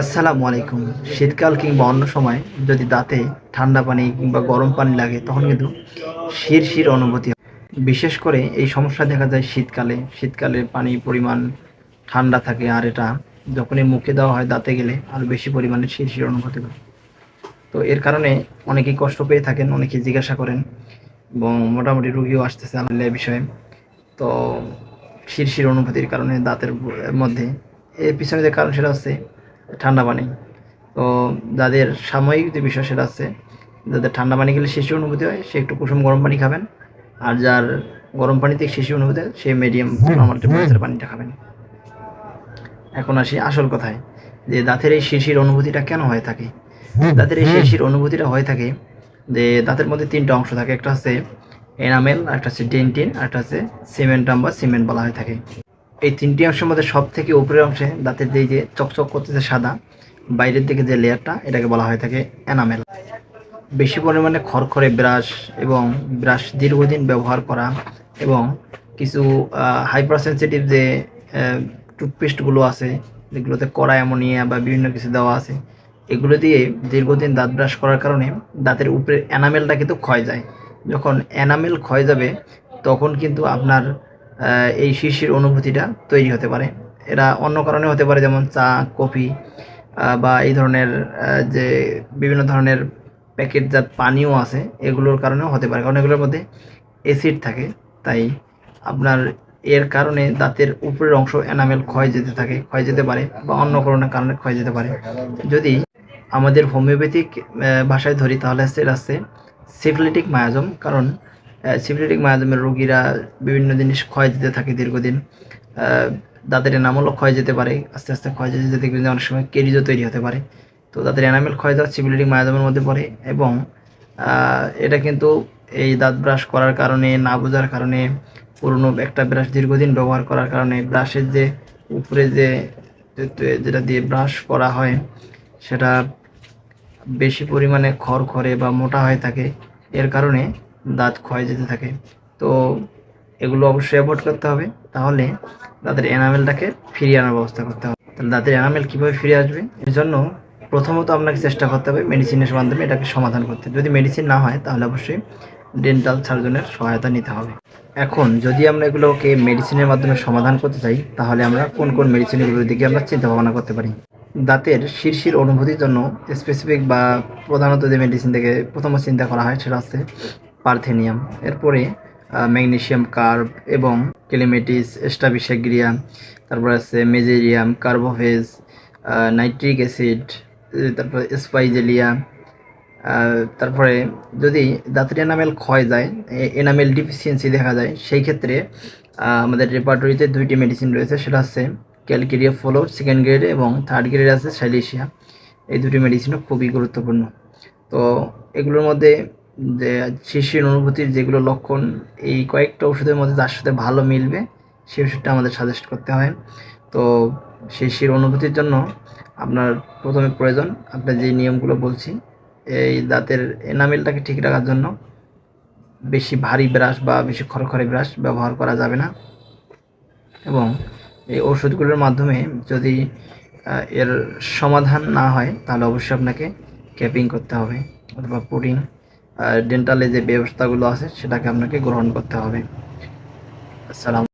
আসসালামু আলাইকুম। শীতকাল কিংবা অন্য সময় যদি দাঁতে ঠান্ডা পানি কিংবা গরম পানি লাগে, তখন কিন্তু শির শির অনুভূতি বিশেষ করে এই সমস্যা দেখা যায় শীতকালে। শীতকালে পানির পরিমাণ ঠান্ডা থাকে আর এটা যখনই মুখে দেওয়া হয় দাঁতে গেলে আরও বেশি পরিমাণে শির শির অনুভূতি হয়। তো এর কারণে অনেকেই কষ্ট পেয়ে থাকেন, অনেকেই জিজ্ঞাসা করেন এবং মোটামুটি রুগীও আসতেছে এই বিষয়ে। তো শিরশির অনুভূতির কারণে দাঁতের মধ্যে, এর পিছনে যে কারণ সেটা হচ্ছে ঠান্ডা পানি। তো যাদের সাময়িক যে বিষয় সেটা হচ্ছে যাদের ঠান্ডা পানি খেলে শিশু অনুভূতি হয় সে একটু কুসুম গরম পানি খাবেন। আর যার গরম পানিতে শিশু অনুভূতি হয় সে মিডিয়াম নর্মাল টেম্পারেচার পানিটা খাবেন। এখন আসি আসল কথায় যে দাঁতের এই শিশির অনুভূতিটা কেন হয়ে থাকে? দাঁতের এই শিশির অনুভূতিটা হয়ে থাকে যে দাঁতের মধ্যে তিনটা অংশ থাকে। একটা হচ্ছে এনামেল একটা হচ্ছে ডেন্টিন আর একটা হচ্ছে সিমেন্টাম বা সিমেন্ট বলা হয়ে থাকে। এই তিনটি অংশের মধ্যে সব থেকে উপরের অংশে দাঁতের যে যে চকচক করতেছে সাদা, বাইরের দিকে যে লেয়ারটা, এটাকে বলা হয়ে থাকে এনামেল বেশি পরিমাণে খড়খড়ে ব্রাশ এবং ব্রাশ দীর্ঘদিন ব্যবহার করা এবং কিছু হাইপার সেন্সিটিভ যে টুথপেস্টগুলো আছে, যেগুলোতে কড়া অ্যামোনিয়া বা বিভিন্ন কিছু দেওয়া আছে, এগুলো দিয়ে দীর্ঘদিন দাঁত ব্রাশ করার কারণে দাঁতের উপরের এনামেলটা কিন্তু ক্ষয় যায়। যখন এনামেল ক্ষয় যাবে, তখন কিন্তু আপনার এই শিশির অনুভূতিটা তৈরি হতে পারে। এরা অন্য কারণে হতে পারে যেমন চা, কফি বা এই ধরনের যে বিভিন্ন ধরনের প্যাকেটজাত পানীয় আছে, এগুলোর কারণেও হতে পারে। কারণ এগুলোর মধ্যে অ্যাসিড থাকে, তাই আপনার এর কারণে দাঁতের উপরের অংশ এনামেল ক্ষয় যেতে থাকে, ক্ষয় যেতে পারে, বা অন্য কোনো কারণে ক্ষয় যেতে পারে। যদি আমাদের হোমিওপ্যাথিক ভাষায় ধরি, তাহলে এটা হচ্ছে সিফিলিটিক মায়াজম। কারণ সিফিলিটিক মায়াজমের রোগীরা বিভিন্ন জিনিস ক্ষয় যেতে থাকে দীর্ঘদিন। দাঁতের এনামেলও ক্ষয় যেতে পারে, আস্তে আস্তে ক্ষয় যেতে যেতে যে অনেক সময় কেরিজও তৈরি হতে পারে। তো দাঁতের এনামেল ক্ষয় যাওয়া সিফিলিটিক মায়াজমের মধ্যে পড়ে এবং এটা কিন্তু এই দাঁত ব্রাশ করার কারণে, না বোঝার কারণে, পুরনো একটা ব্রাশ দীর্ঘদিন ব্যবহার করার কারণে, ব্রাশের যে উপরে যে যেটা দিয়ে ব্রাশ করা হয়, সেটা বেশি পরিমাণে খড়খড়ে বা মোটা হয়ে থাকে। এর কারণে দাঁত ক্ষয় যেতে থাকে। তো এগুলো অবশ্যই অ্যাভয়েড করতে হবে। তাহলে দাঁতের এনামেলটাকে ফিরিয়ে আনার ব্যবস্থা করতে হবে। তাহলে দাঁতের এনামেল কীভাবে ফিরে আসবে? এর জন্য প্রথমত আপনাকে চেষ্টা করতে হবে মেডিসিনের মাধ্যমে এটাকে সমাধান করতে। যদি মেডিসিন না হয়, তাহলে অবশ্যই ডেন্টাল সার্জনের সহায়তা নিতে হবে। এখন যদি আমরা এগুলোকে মেডিসিনের মাধ্যমে সমাধান করতে চাই, তাহলে আমরা কোন কোন মেডিসিনগুলোর দিকে আমরা চিন্তা ভাবনা করতে পারি? দাঁতের শিরশির অনুভূতির জন্য স্পেসিফিক বা প্রধানত যে মেডিসিন থেকে প্রথম চিন্তা করা হয়, সেটা হচ্ছে পার্থেনিয়াম। এরপরে ম্যাগনেসিয়াম, কার্ব এবং কেলিমেটিস স্টাবিসাগ্রিয়া তারপর আছে mezereum carbo veg nitric acid তারপরে স্পাইজেলিয়া তারপরে যদি দাঁতের এনামেল ক্ষয় যায় এনামেল ডিফিসিয়েন্সি দেখা যায়, সেই ক্ষেত্রে আমাদের রেপার্টরিতে দুইটি মেডিসিন রয়েছে, সেটা হচ্ছে ক্যালকেরিয়া ফলো সেকেন্ড গ্রেড এবং থার্ড গ্রেড আছে সাইলেশিয়া। এই দুটি মেডিসিনও খুবই গুরুত্বপূর্ণ। তো এগুলোর মধ্যে যে শিশির অনুভূতির যেগুলো লক্ষণ, এই কয়েকটা ওষুধের মধ্যে যার সাথে ভালো মিলবে, সেই ওষুধটা আমাদের সাজেস্ট করতে হয়। তো শিশির অনুভূতির জন্য আপনার প্রথমে প্রয়োজন আপনার যে নিয়মগুলো বলছি, এই দাঁতের এনামেলটাকে ঠিক রাখার জন্য বেশি ভারী ব্রাশ বা বেশি খড়খড়ে ব্রাশ ব্যবহার করা যাবে না। এবং এই ওষুধগুলোর মাধ্যমে যদি এর সমাধান না হয়, তাহলে অবশ্যই আপনাকে ক্যাপিং করতে হবে, অথবা পুডিং ডেন্টালে যে ব্যবস্থাগুলো আছে সেটাকে আপনাকে গ্রহণ করতে হবে। আসসালাম